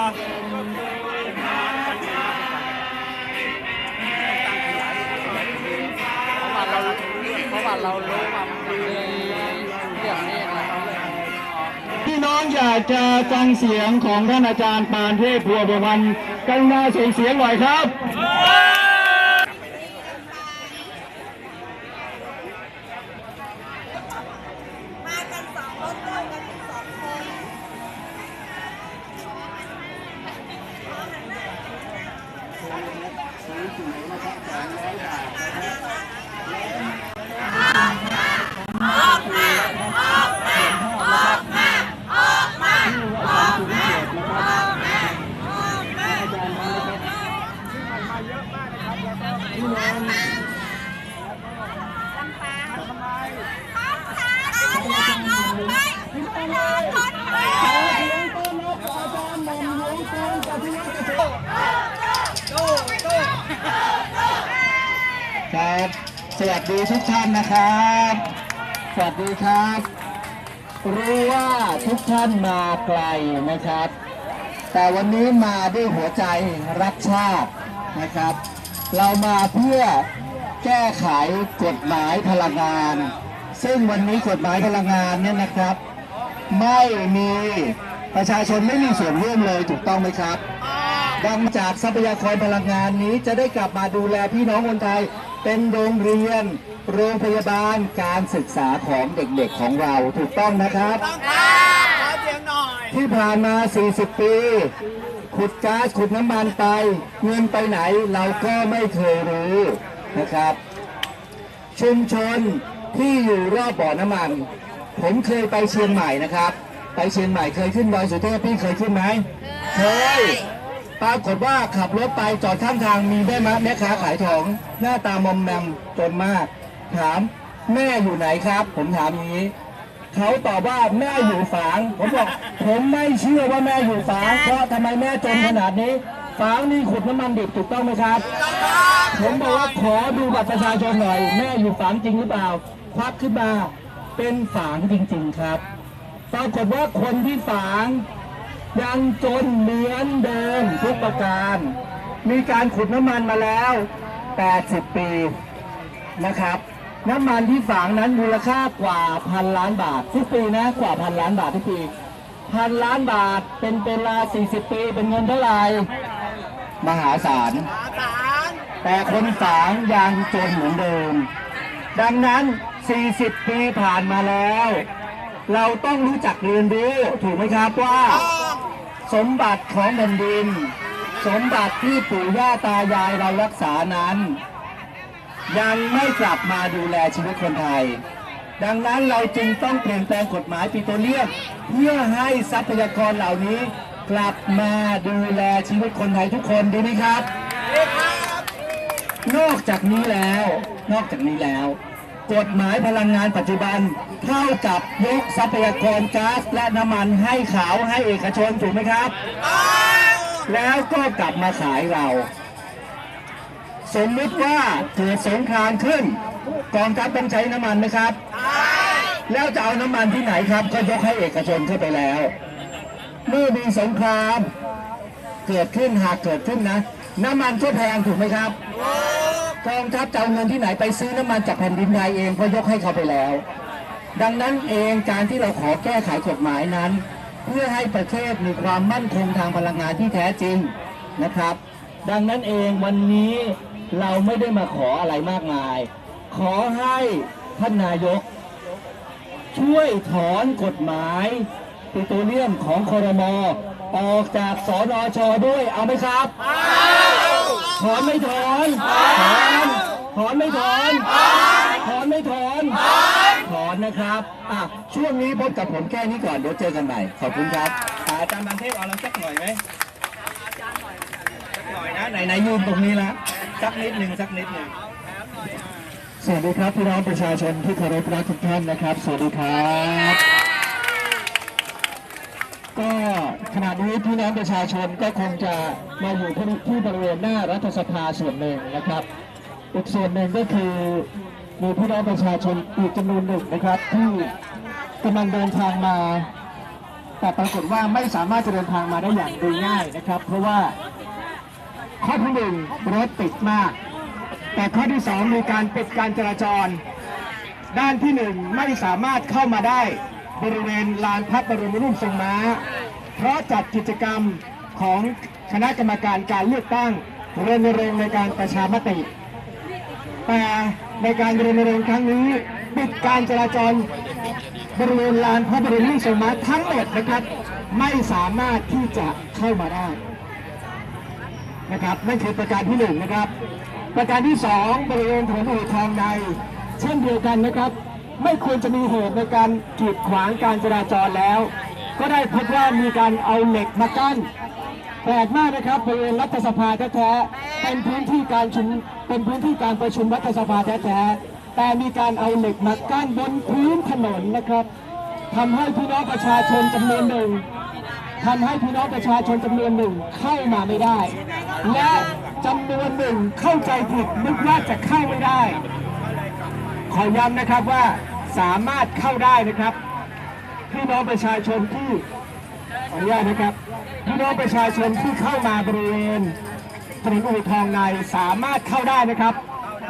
เพราะว่าเรารู้ว่ามันมีเรื่องนี้นะครับพี่น้องอยากจะฟังเสียงของท่านอาจารย์ปานเทพพัวบวันกันมาส่งเสียงหน่อยครับ มากันสองรถด้วยกันถึงสองคน ครับ สวัสดีทุกท่านนะ ครับ สวัสดีครับ รู้ว่าทุกท่านมาไกลนะครับ แต่วันนี้มาด้วยหัวใจรักชาตินะครับ เรามาเพื่อแก้ไขกฎหมายพลังงาน ซึ่งวันนี้กฎหมายพลังงานเนี่ยนะครับ ไม่มีประชาชนไม่มีส่วนร่วมเลยถูกต้องไหมครับ ดังจากทรัพยากรพลังงานนี้จะได้กลับมาดูแลพี่น้องคนไทย เป็นโรงเรียน โรงพยาบาลการศึกษาของเด็กๆของเราถูกต้องนะครับที่ผ่านมา 40 ปี ขุดก๊าซขุดน้ำมันไป เงินไปไหนเราก็ไม่เคยรู้นะครับ ชุมชนที่อยู่รอบบ่อน้ำมัน ผมเคยไปเชียงใหม่นะครับ ไปเชียงใหม่เคยขึ้นดอยสุเทพพี่เคยขึ้นไหมเคยปรากฏว่าขับรถไปจอดข้างทางมีแม่ม้าแม่ค้าขายของหน้าตามอมแมมจนมาก ถามแม่อยู่ไหนครับ ผมถามอย่างนี้เขาตอบว่าแม่อยู่ฝาง ผมบอกผมไม่เชื่อว่าแม่อยู่ฝาง เพราะทำไมแม่จนขนาดนี้ฝางนี่ขุดน้ำมันดิบถูกต้องไหมครับ ผมบอกว่าขอดูบัตรประชาชนหน่อย แม่อยู่ฝางจริงหรือเปล่าควักขึ้นมาเป็นฝางจริง ๆครับปรากฏว่าคนที่ฝางยังจนเหมือนเดิมทุกประการ มีการขุดน้ำมันมาแล้ว 80 ปีนะครับ น้ำมันที่ฝางนั้นมูลค่ากว่าพันล้านบาททุกปีนะกว่าพันล้านบาททุกปีพันล้านบาทเป็นเป็นเวลา40ปีเป็นเงินเท่าไหร่มหาศาลแต่คนฝางยังจนเหมือนเดิม ดังนั้น 40 ปีผ่านมาแล้ว เราต้องรู้จักเรียนรู้ถูกไหมครับว่า สมบัติของแผ่นดิน สมบัติที่ปู่ย่าตายายเรารักษานั้น ยังไม่กลับมาดูแลชีวิตคนไทย ดังนั้นเราจึงต้องเปลี่ยนแปลงกฎหมายปิโตรเลียมเพื่อให้ทรัพยากรเหล่านี้ กลับมาดูแลชีวิตคนไทยทุกคนดีไหมครับนอกจากนี้แล้ว นอกจากนี้แล้ว กฎหมายพลังงานปัจจุบันเท่ากับยกทรัพยากรก๊าซและน้ำมันให้ขาวให้เอกชนถูกไหมครับ แล้วก็กลับมาขายเรา สมมติว่าเกิดสงครามขึ้น กองทัพต้องใช้น้ำมันไหมครับ แล้วจะเอาน้ำมันที่ไหนครับ ก็ยกให้เอกชนเข้าไปแล้ว เมื่อมีสงคราม เกิดขึ้นหากเกิดขึ้นนะ น้ำมันก็แพงถูกไหมครับกองทัพจะเอาเงินที่ไหนไปซื้อน้ำมันจากแผ่นดินไทยเองเพราะยกให้เขาไปแล้ว ดังนั้นเองการที่เราขอแก้ไขกฎหมายนั้น เพื่อให้ประเทศมีความมั่นคงทางพลังงานที่แท้จริงนะครับ ดังนั้นเองวันนี้ เราไม่ได้มาขออะไรมากมาย ขอให้ท่านนายก ช่วยถอนกฎหมายปิโตรเลียมของคอรมอออกจากสนชด้วยเอาไหมครับ ถอนไม่ถอน ถอน ถอนไม่ถอน ถอนไม่ถอน ถอนนะครับอะช่วงนี้พบกับผมแค่นี้ก่อน เดี๋ยวเจอกันใหม่ ขอบคุณครับ อาจารย์บันเทพเอาเราสักหน่อยไหมหน่อยนะไหนไหนยืนตรงนี้ละ สักนิดหนึ่งสักนิดหนึ่งสวัสดีครับพี่น้องประชาชนที่เคารพรักทุกท่านนะครับ สวัสดีครับ ก็ขณะนี้พี่น้องประชาชนก็คงจะมาอยู่ที่ที่บริเวณหน้ารัฐสภาส่วนหนึ่งนะครับ อีกส่วนหนึ่งก็คือมีพี่น้องประชาชนอีกจำนวนหนึ่งนะครับ ที่กำลังเดินทางมา แต่ปรากฏว่าไม่สามารถจะเดินทางมาได้อย่างโดยง่ายนะครับ เพราะว่า ข้อที่หนึ่งรถติดมาก แต่ข้อที่สองมีการปิดการจราจร ด้านที่หนึ่งไม่สามารถเข้ามาได้บริเวณลานพระบรมรูปทรงม้า เพราะจัดกิจกรรมของคณะกรรมการการเลือกตั้งรณรงค์ในการประชามติ แต่ในการรณรงค์ครั้งนี้ปิดการจราจรบริเวณลานพระบรมรูปทรงม้าทั้งหมดนะครับ ไม่สามารถที่จะเข้ามาได้ นะครับนั่นคือประการที่หนึ่งนะครับ ประการที่สองบริเวณถนนอู่ทองในเช่นเดียวกันนะครับ ไม่ควรจะมีเหตุในการกีดขวางการจราจรแล้ว ก็ได้พบว่ามีการเอาเหล็กมากั้นแปลกมากนะครับบริเวณรัฐสภาแท้ๆเป็นพื้นที่การชุมเป็นพื้นที่การประชุมรัฐสภาแท้ๆแต่มีการเอาเหล็กมากั้นบนพื้นถนนนะครับทำให้พี่น้องประชาชนจำนวนหนึ่ง ทำให้พี่น้องประชาชนจำนวนหนึ่งเข้ามาไม่ได้ และจำนวนหนึ่งเข้าใจผิดนึกว่าจะเข้าไม่ได้ ขอย้ำนะครับว่าสามารถเข้าได้นะครับ พี่น้องประชาชนที่ขออนุญาตนะครับ พี่น้องประชาชนที่เข้ามาบริเวณถนนอู่ทองในสามารถเข้าได้นะครับ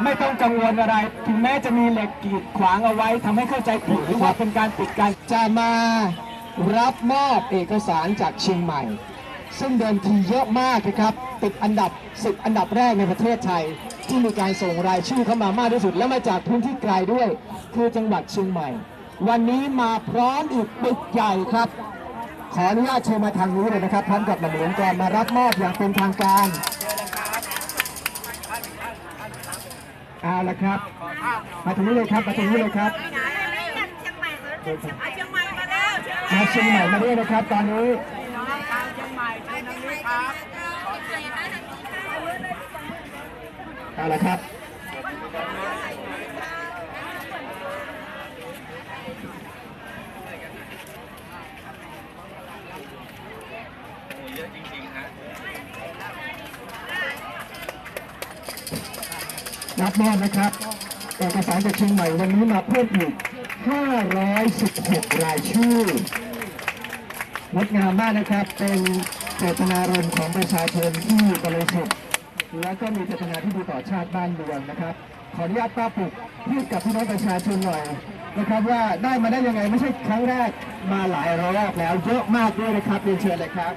ไม่ต้องกังวลอะไร ถึงแม้จะมีเหล็กกีดขวางเอาไว้ทำให้เข้าใจผิดหรือว่าเป็นการปิดการจะมา รับมอบเอกสารจากเชียงใหม่ ซึ่งเดิมทีเยอะมากนะครับติดอันดับ10อันดับแรกในประเทศไทย ที่มีการส่งรายชื่อเข้ามามากที่สุด และมาจากพื้นที่ไกลด้วย คือจังหวัดเชียงใหม่ วันนี้มาพร้อมอีกปึกใหญ่ครับ ขออนุญาตเชิญมาทางนี้เลยนะครับพร้อมกับหลวงกรมารับมอบอย่างเป็นทางการเอาละครับ มาตรงนี้เลยครับ มาตรงนี้เลยครับ มาเชียงใหม่มาเชียงใหม่มาด้วยนะครับ ตอนนี้เชียงใหม่ที่นั่นนี้ครับอาละครับเยอะจริงๆฮะรับมอบนะครับเอกสารจากเชียงใหม่วันนี้มาเพิ่มอีก 516 รายชื่องดงามมากนะครับ เป็นเจตนารมณ์ของประชาชนที่บริสุทธิ์และก็มีเจตนาที่ดีต่อชาติบ้านเมืองนะครับ ขออนุญาตป้าปุกพูดกับพี่น้องประชาชนหน่อยนะครับว่าได้มาได้ยังไงไม่ใช่ครั้งแรกมาหลายรอบแล้วเยอะมากด้วยนะครับเรียนเชิญเลยครับ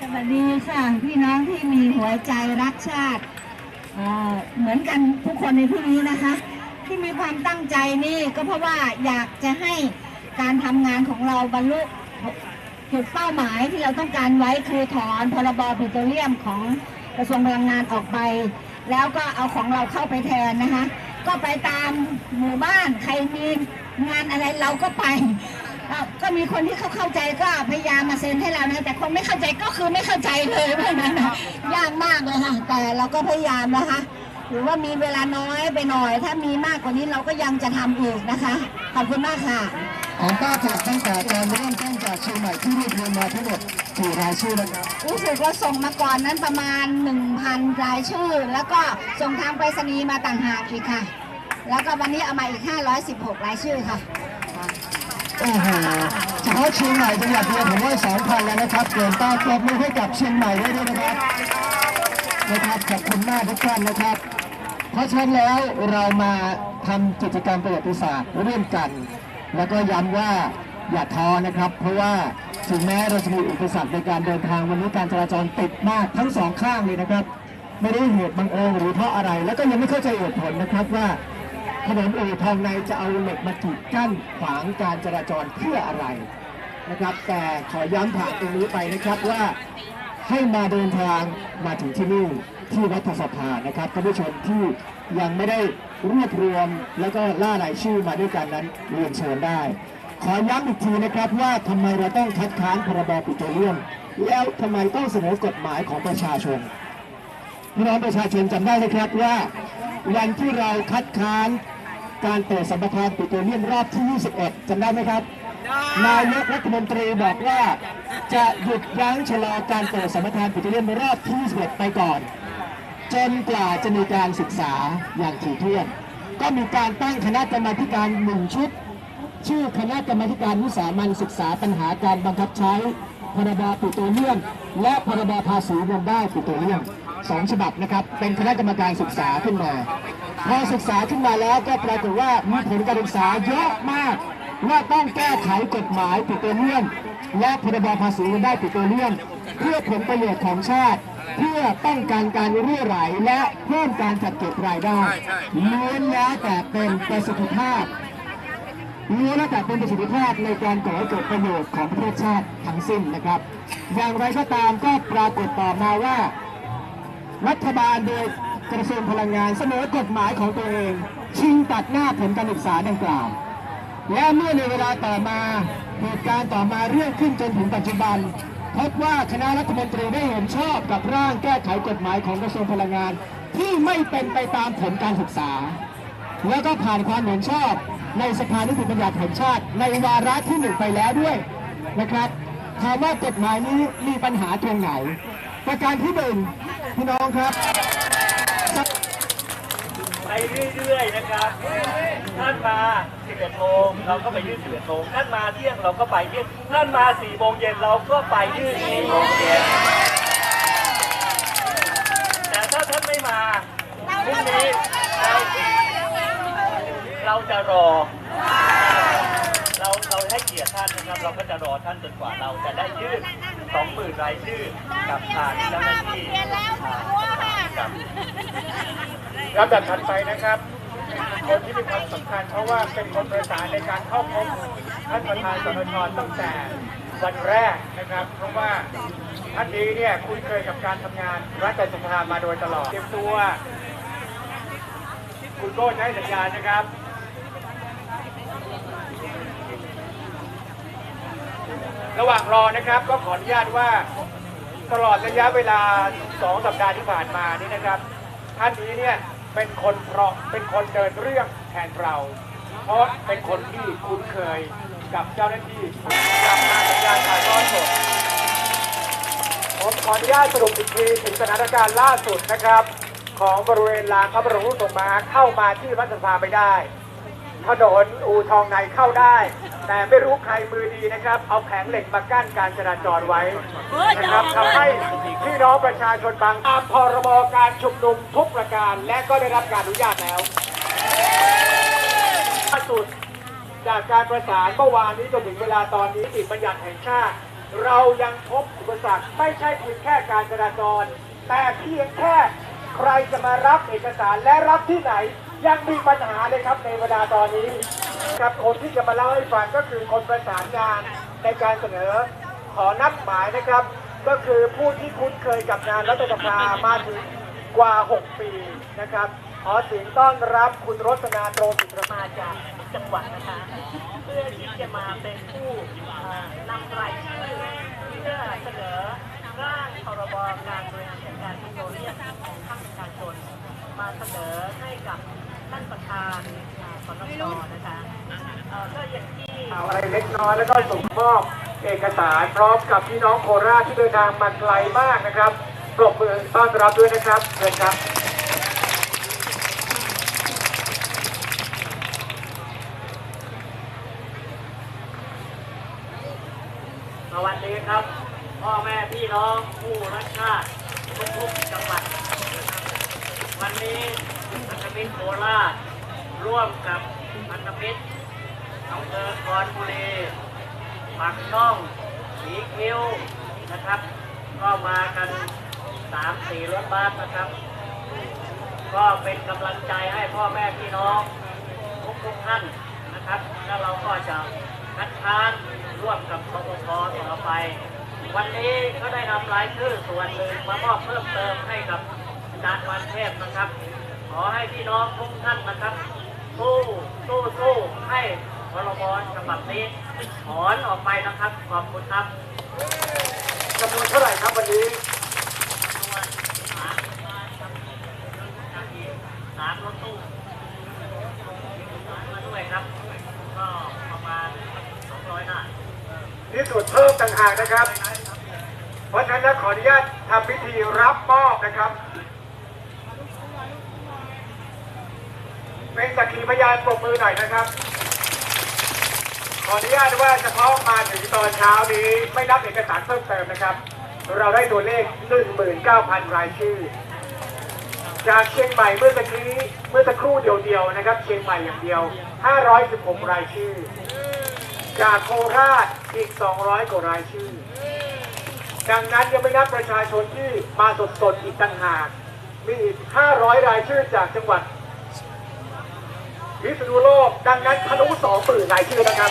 สวัสดีค่ะพี่น้องที่มีหัวใจรักชาติเอ่อเหมือนกันทุกคนในที่นี้นะคะ ที่มีความตั้งใจนี่ก็เพราะว่าอยากจะให้การทำงานของเราบรรลุจุดเป้าหมายที่เราต้องการไว้คือถอนพรบปิโตรเลียมของกระทรวงพลังงานออกไป แล้วก็เอาของเราเข้าไปแทนนะคะ ก็ไปตามหมู่บ้านใครมีงานอะไรเราก็ไป ก็มีคนที่เขาเข้าใจก็พยายามมาเซ็นให้เรานะแต่คนไม่เข้าใจก็คือไม่เข้าใจเลยเพราะนั้นยากมากเลยค่ะแต่เราก็พยายามนะคะ หรือว่ามีเวลาน้อยไปหน่อย ถ้ามีมากกว่านี้เราก็ยังจะทำอีกนะคะ ขอบคุณมากค่ะ ของป้าปุกตั้งแต่การเริ่มต้นจากเชียงใหม่ที่รวบรวมมาทั้งหมดกี่รายชื่อแล้วครับรู้สึกว่าส่งมาก่อนนั้นประมาณ 1,000 รายชื่อ แล้วก็ส่งทางไปรษณีย์มาต่างหากอีกค่ะ แล้วก็วันนี้เอามาอีก 516 รายชื่อค่ะ โอ้โหเฉพาะเชียงใหม่จังหวัดเดียวผมว่าสองพันแล้วนะครับเกินต้าปรบมือให้กับเชียงใหม่ด้วยนะครับนะครับขอบคุณมากทุกท่านนะครับ เพราะฉะนั้นแล้วเรามาทำกิจกรรมประวัติศาสตร์ร่วมกัน แล้วก็ย้ำว่าอย่าท้อนะครับ เพราะว่าถึงแม้เราจะมีอุปสรรคในการเดินทางวันนี้การจราจรติดมากทั้งสองข้างเลยนะครับ ไม่ได้เหตุบังเอิญหรือเพราะอะไร แล้วก็ยังไม่เข้าใจเหตุผลนะครับว่าถนนอู่ทองในจะเอาเหล็กมากีดกั้นขวางการจราจรเพื่ออะไรนะครับ แต่ขอย้ำผ่านตรงนี้ไปนะครับว่าให้มาเดินทางมาถึงที่นี่ ที่รัฐสภานะครับท่านผู้ชมที่ยังไม่ได้รวบรวมแล้วก็ล่ารายชื่อมาด้วยกันนั้นเรียนเชิญได้ ขอย้ำอีกทีนะครับว่าทำไมเราต้องคัดค้านพรบปิโตรเลียม แล้วทำไมต้องเสนอกฎหมายของประชาชนพี่น้องประชาชนจำได้ไหมครับว่าวันที่เราคัดค้านการเปิดสัมปทานปิโตรเลียมรอบที่ 21จำได้ไหมครับนายกรัฐมนตรีบอกว่าจะหยุดยั้งชะลอการเปิดสัมปทานปิโตรเลียมรอบที่21ไปก่อน จนกว่าจะมีการศึกษาอย่างถี่ถ้วน ก็มีการตั้งคณะกรรมาการหนึ่งชุด ชื่อคณะกรรมาการวิสามันศึกษาปัญหาการบังคับใช้พรบปิโตรเลียมและพรบภาษีเงินได้ปิโตรเลียมสองฉบับนะครับ เป็นคณะกรรมการศึกษาขึ้นมา พอศึกษาขึ้นมาแล้วก็ปรากฏว่ามีผลการศึกษาเยอะมากว่าต้องแก้ไขกฎหมายปิโตรเลียมและพรบภาษีเงินได้ปิโตรเลียมเพื่อผลประโยชน์ของชาติ เพื่อป้องกันการรั่วไหลและเพิ่มการจัดเก็บรายได้ล้วนแล้วแต่เป็นประสิทธิภาพล้วนแล้วแต่เป็นประสิทธิภาพในการก่อให้เกิดประโยชน์ของประเทศชาติทั้งสิ้นนะครับ อย่างไรก็ตามก็ปรากฏต่อมาว่า รัฐบาลโดยกระทรวงพลังงานเสนอกฎหมายของตัวเอง ชิงตัดหน้าผลการศึกษาดังกล่าว และเมื่อในเวลาต่อมาเหตุการณ์ต่อมาเรื่องขึ้นจนถึงปัจจุบัน พบว่าคณะรัฐมนตรีได้เห็นชอบกับร่างแก้ไขกฎหมายของกระทรวงพลังงาน ที่ไม่เป็นไปตามผลการศึกษา แล้วก็ผ่านความเห็นชอบในสภานิติบัญญัติแห่งชาติ ในวาระที่หนึ่งไปแล้วด้วยนะครับถามว่ากฎหมายนี้มีปัญหาตรงไหน ประการที่หนึ่งพี่น้องครับ เรื่อยๆนะครับท่านมา11โมงเราก็ไปยื่น11โมงท่านมาเที่ยงเราก็ไปเที่ยงท่านมา4โมงเย็นเราก็ไปยื่น4โมงเย็นแต่ถ้าท่านไม่มาพรุ่งนี้เราเราจะรอ เราเราให้เกียรติท่านนะครับ เราก็จะรอท่านจนกว่าเราจะได้ยื่น สองหมื่นรายชื่อกับทางเจ้าหน้าที่ครับลำดับถัดไปนะครับคนที่มีความสำคัญเพราะว่าเป็นคนประสานในการเข้าพบท่านประธานสนชตั้งแต่วันแรกนะครับ เพราะว่าท่านนี้เนี่ยคุ้นเคยกับการทำงานรัฐสภามาโดยตลอดเตรียมตัว คุณโก้ใช้สัญญาณนะครับ ระหว่างรอนะครับ ก็ขออนุญาตว่าตลอดระยะเวลา2สัปดาห์ที่ผ่านมานี่นะครับ ท่านนี้เนี่ยเป็นคนเพราะเป็นคนเดินเรื่องแทนเรา เพราะเป็นคนที่คุ้นเคยกับเจ้าหน้าที่กับงานสัญญาณถ่ายทอดสดผมขออนุญาตสรุปอีกทีถึงสถานการณ์ล่าสุดนะครับ ของบริเวณลานพระบรมรูปทรงม้าเข้ามาที่รัฐสภาไม่ได้ถนนอูทองในเข้าได้ แต่ไม่รู้ใครมือดีนะครับ เอาแผงเหล็กมากั้นการจราจรไว้นะครับทำให้พี่น้องประชาชนบางตามพรบการชุมนุมทุกประการ และก็ได้รับการอนุญาตแล้วล่าสุดจากการประสานเมื่อวานนี้จนถึงเวลาตอนนี้ติบัญญัติแห่งชาติ เรายังพบอุปสรรคไม่ใช่เพียงแค่การจราจร แต่เพียงแค่ใครจะมารับเอกสารและรับที่ไหน ยังมีปัญหาเลยครับในเวลาตอนนี้ครับคนที่จะมาเล่าให้ฟังก็คือคนประสานงานในการเสนอขอนัดหมายนะครับ ก็คือผู้ที่คุ้นเคยกับงานรัฐสภามาถึงกว่า 6 ปีนะครับขอเสียงต้อนรับคุณรสนาโตรสิประมาจากจังหวัดนะคะ เพื่อที่จะมาเป็นผู้นำรายชื่อเพื่อเสนอร่างพรบการบริหารจัดการปิโตรเลียมของภาคประชาชนมาเสนอให้กับ ท่านประธานอ่าสนชนะคะเอ่อก็อย่างที่ข่าวอะไรเล็กน้อยแล้วก็ส่งมอบเอกสารพร้อมกับพี่น้องโคราชที่เดินทางมาไกลมากนะครับปรบมือต้อนรับด้วยนะครับเชิญครับสวัสดีครับ พ่อแม่พี่น้องผู้รักชาติทุกๆจังหวัดวันนี้พันธ มิตรโคราช ร่วมกับพันธมิตรอำเภอคอนบุรีปากช่องสีคิ้วนะครับ ก็มากันสามสี่รถบัสนะครับ ก็เป็นกำลังใจให้พ่อแม่พี่น้องทุกทุกท่านนะครับ แล้วเราก็จะคัดค้านร่วมกับปปชต่อไป วันนี้ก็ได้นำรายชื่อส่วนหนึ่งมามอบเพิ่มเติมให้กับอาจารย์วันเทพนะครับ อให้พี่น้องทุกท่านนะครับสู้สู้สู้ให้พรบฉบับนี้ถอนออกไปนะครับ ขอบคุณครับจำนวนเท่าไหร่ครับวันนี้สามรถตู้มาด้วยครับก็ประมาณสองร้อยได้นี่ส่วนเพิ่มต่างหากนะครับ เพราะฉะนั้นขออนุญาตทำพิธีรับมอบนะครับ เป็นสักขีพยานปรบมือหน่อยนะครับ ขออนุญาตว่าเฉพาะมาถึงตอนเช้านี้ไม่นับเอกสารเพิ่มเติมนะครับ เราได้ตัวเลข 19,000 รายชื่อ จากเชียงใหม่เมื่อตะกี้เมื่อสักครู่เดียวๆนะครับ เชียงใหม่อย่างเดียว 516 รายชื่อ จากโคราชอีก 200 กว่ารายชื่อดังนั้นยังไม่นับประชาชนที่มาสดๆอีกต่างหาก มีอีก 500 รายชื่อจากจังหวัด พิษณุโลก ดังนั้นทะลุ20,000รายชื่อนะครับ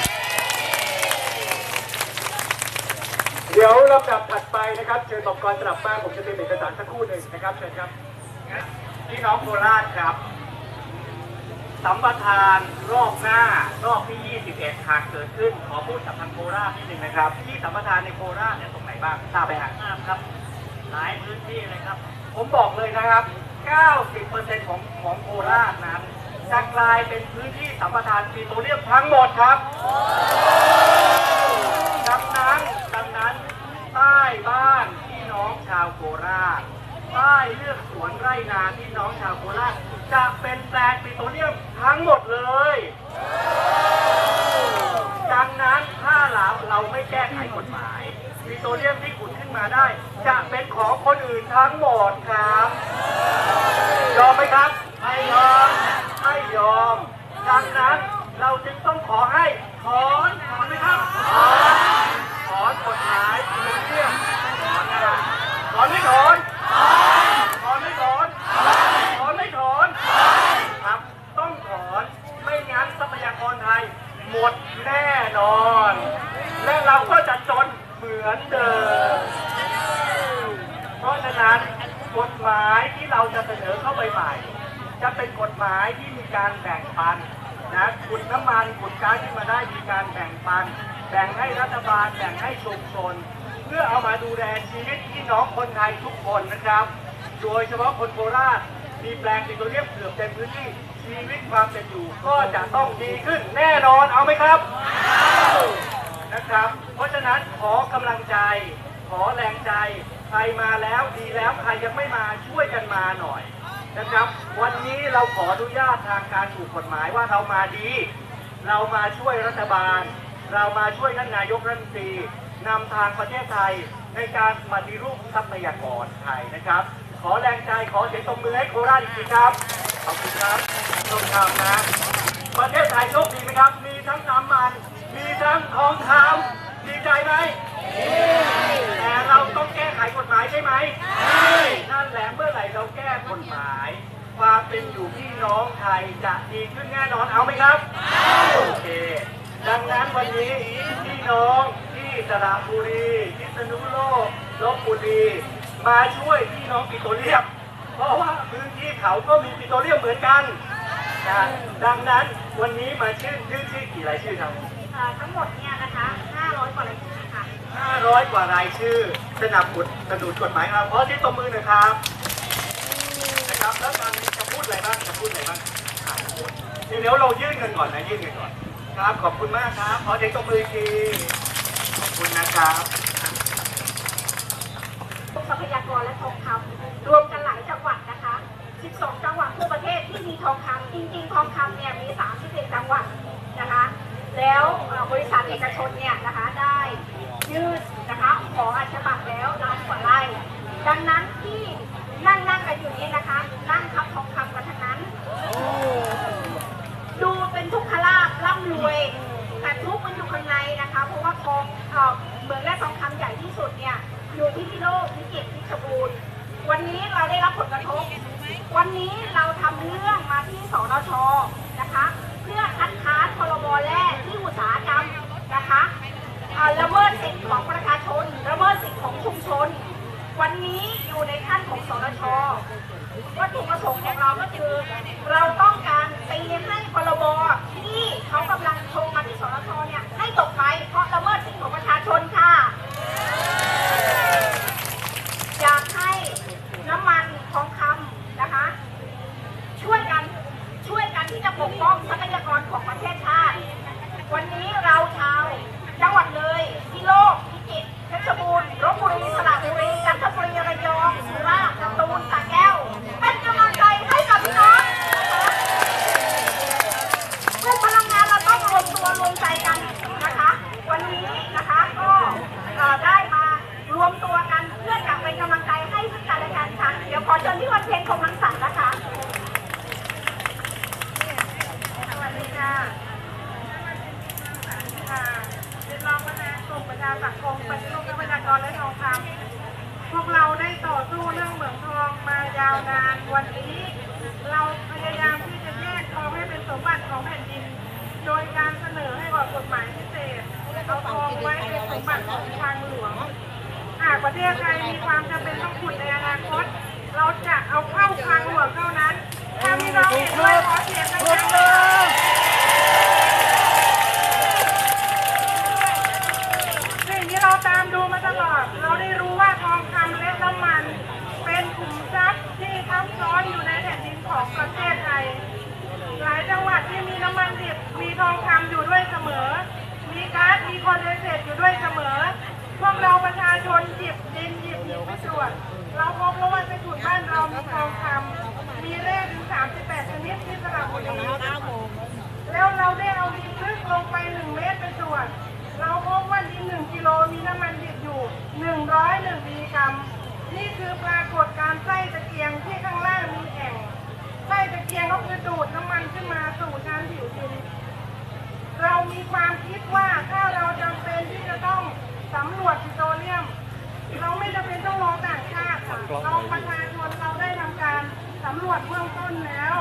เดี๋ยวลำดับถัดไปนะครับ เชิญบอกกรสลับบ้านผมจะเตรียมเอกสารสักครู่หนึ่งนะครับเชิญครับพี่น้องโคราชครับสัมปทานรอบหน้ารอบที่ 21 หากเกิดขึ้น ขอพูดกับทางโคราชนิดหนึ่งนะครับ ที่สัมปทานในโคราชเนี่ยตรงไหนบ้างทราบไหมฮะทราบครับ หลายพื้นที่เลยครับ ผมบอกเลยนะครับ 90%ของของโคราชนั้น จะกลายเป็นพื้นที่สัมปทานปิโตรเลียมทั้งหมดครับดังนั้นดังนั้นใต้บ้านพี่น้องชาวโคราชใต้เลือกสวนไร่นาพี่น้องชาวโคราชจะเป็นแปลงปิโตรเลียมทั้งหมดเลย ดังนั้นถ้าเราเราไม่แก้ไขกฎหมายปิโตรเลียมที่ขุดขึ้นมาได้ จะเป็นของคนอื่นทั้งหมดครับยอมไหมครับไม่ยอม ไม่ยอม ดังนั้นเราจึงต้องขอให้ถอนถอนไหมครับถอนถอนกฎหมายปิโตรเลียมถอนนะถอนไม่ถอนถอนไม่ถอนถอนไม่ถอนครับ ต้องถอนไม่งั้นทรัพยากรไทย หมดแน่นอน และเราก็จะจนเหมือนเดิมเพราะฉะนั้นกฎหมายที่เราจะเสนอเข้าไปใหม่ จะเป็นกฎหมายที่มีการแบ่งปันนะขุดน้ำมันขุดก๊าซขึ้นมาได้มีการแบ่งปัน แบ่งให้รัฐบาลแบ่งให้ชุมชนเพื่อเอามาดูแลชีวิตพี่น้องคนไทยทุกคนนะครับ โดยเฉพาะคนโคราชมีแปลงปิโตรเลียมเกือบเต็มพื้นที่ชีวิตความเป็นอยู่ก็จะต้องดีขึ้นแน่นอนเอาไหมครับนะครับ เพราะฉะนั้นขอกำลังใจ ขอแรงใจ ใครมาแล้วดีแล้วใครยังไม่มาช่วยกันมาหน่อย นะครับ วันนี้เราขออนุญาตทางการถูกกฎหมายว่าเรามาดี เรามาช่วยรัฐบาล เรามาช่วยท่านนายกรัฐมนตรีนำทางประเทศไทยในการปฏิรูปทรัพยากรไทยนะครับ ขอแรงใจขอเสียงตบมือให้โคราชอีกทีครับขอบคุณครับชมคำนะประเทศไทยโชคดีไหมครับ มีทั้งน้ำมัน มีทั้งทองคำดีใจไหมแต่เราต้องแก้ไขกฎหมายใช่ไหมนั่นแหละเมื่อไหร่เราแก้กฎหมาย ความเป็น อยู่พี่น้องไทยจะดีขึ้นแน่นอนเอาไหมครับ โอเค ดังนั้นวันนี้พี่น้องที่สระบุรีพิษณุโลกลบบุรีมาช่วยพี่น้องปิโตรเลียม เพราะว่าพื้นที่เขาก็มีปิโตรเลียมเหมือนกันนะดังนั้นวันนี้มาชื่อชื่อชื่อกี่รายชื่อครับเอ่อทั้งหมดเนี่ยนะคะ500กว่ารายชื่อค่ะ500 กว่ารายชื่อสนับสนุนกฎหมายครับขอที่ตบมือหน่อยครับนะครับ อะไรบ้างจะพูดอะไรบ้างเดี๋ยวเรายื่นเงินก่อนนะยื่นเงินก่อน ครับขอบคุณมากครับขอเสียงตบมืออีกทีขอบคุณนะครับทรัพยากรและทองคำรวมกันหลายจังหวัดนะคะ 12 จังหวัดทั่วประเทศที่มีทองคำจริง ๆ ทองคำเนี่ยมี31จังหวัดนะคะ แล้วบริษัทเอกชนเนี่ยนะคะได้ยื่นนะคะขออาชบัตแล้วล้านกว่าไร่ดังนั้นที่นั่งนั่งกันอยู่นี้นะคะ นั่งทับทองคำกันทั้งนั้น ดูเป็นทุกขลาบ ร่ำรวยแต่ทุกข์มันอยู่ข้างในนะคะ เพราะว่าทองเหมืองแร่ทองคำใหญ่ที่สุดเนี่ยอยู่ที่พิโลกพิจิตรพิชบูรณ์วันนี้เราได้รับผลกระทบ วันนี้เราทำเรื่องมาที่สนช คิดว่าถ้าเราจำเป็นที่จะต้องสำรวจปิโตรเลียม เราไม่จำเป็นต้องรอต่างชาติค่ะเราประชาชนเราได้ทำการสำรวจเบื้องต้นแล้ว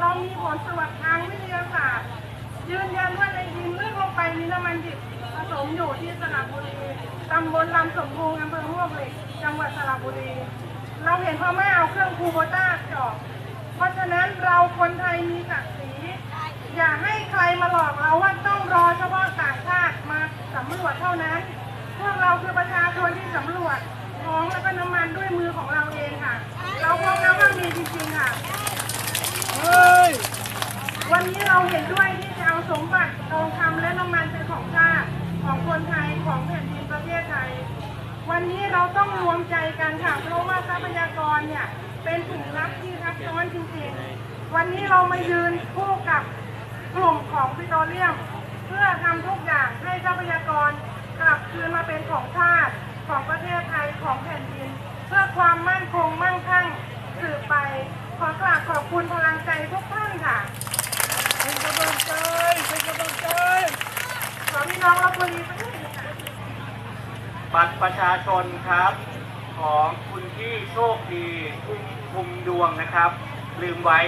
เรามีผลตรวจทางวิทยาศาสตร์ ยืนยันว่าในดินลึกลงไปมีน้ำมันดิบผสมอยู่ที่สระบุรีตำบลลำสมบูรณ์อำเภอม่วงเหล็กจังหวัดสระบุรี เราเห็นพ่อแม่เอาเครื่องคูโบต้าจาะเพราะฉะนั้นเราคนไทยมีศักดิ์ศรี อย่าให้ใครมาหลอกเราว่าต้องรอเฉพาะต่างชาติมาสำรวจเท่านั้น พวกเราคือประชาชนที่สำรวจท้องแล้วก็น้ำมันด้วยมือของเราเองค่ะ เราพบแล้วว่ามีจริงๆค่ะ วันนี้เราเห็นด้วยที่จะเอาสมบัติทองคำและน้ำมันเป็นของชาติของคนไทยของแผ่นดินประเทศไทย วันนี้เราต้องรวมใจกันค่ะเพราะว่าทรัพยากรเนี่ยเป็นถุงลับที่ทับซ้อนจริงๆ วันนี้เรามายืนคู่กับ กลุ่มของปิโตรเลียม เพื่อทำทุกอย่างให้ทรัพยากรกลับคืนมาเป็นของชาติของประเทศไทยของแผ่นดิน เพื่อความมั่นคงมั่งคั่งสืบไป ขอกราบขอบคุณพลังใจทุกท่านค่ะเป็นกำลังใจเป็นกำลังใจขอพี่น้องรับบุรีสักนิดหนึ่งค่ะบัตรประชาชนครับ ของคุณพี่โชคดีทุ่มทุมดวงนะครับ ลืมไว้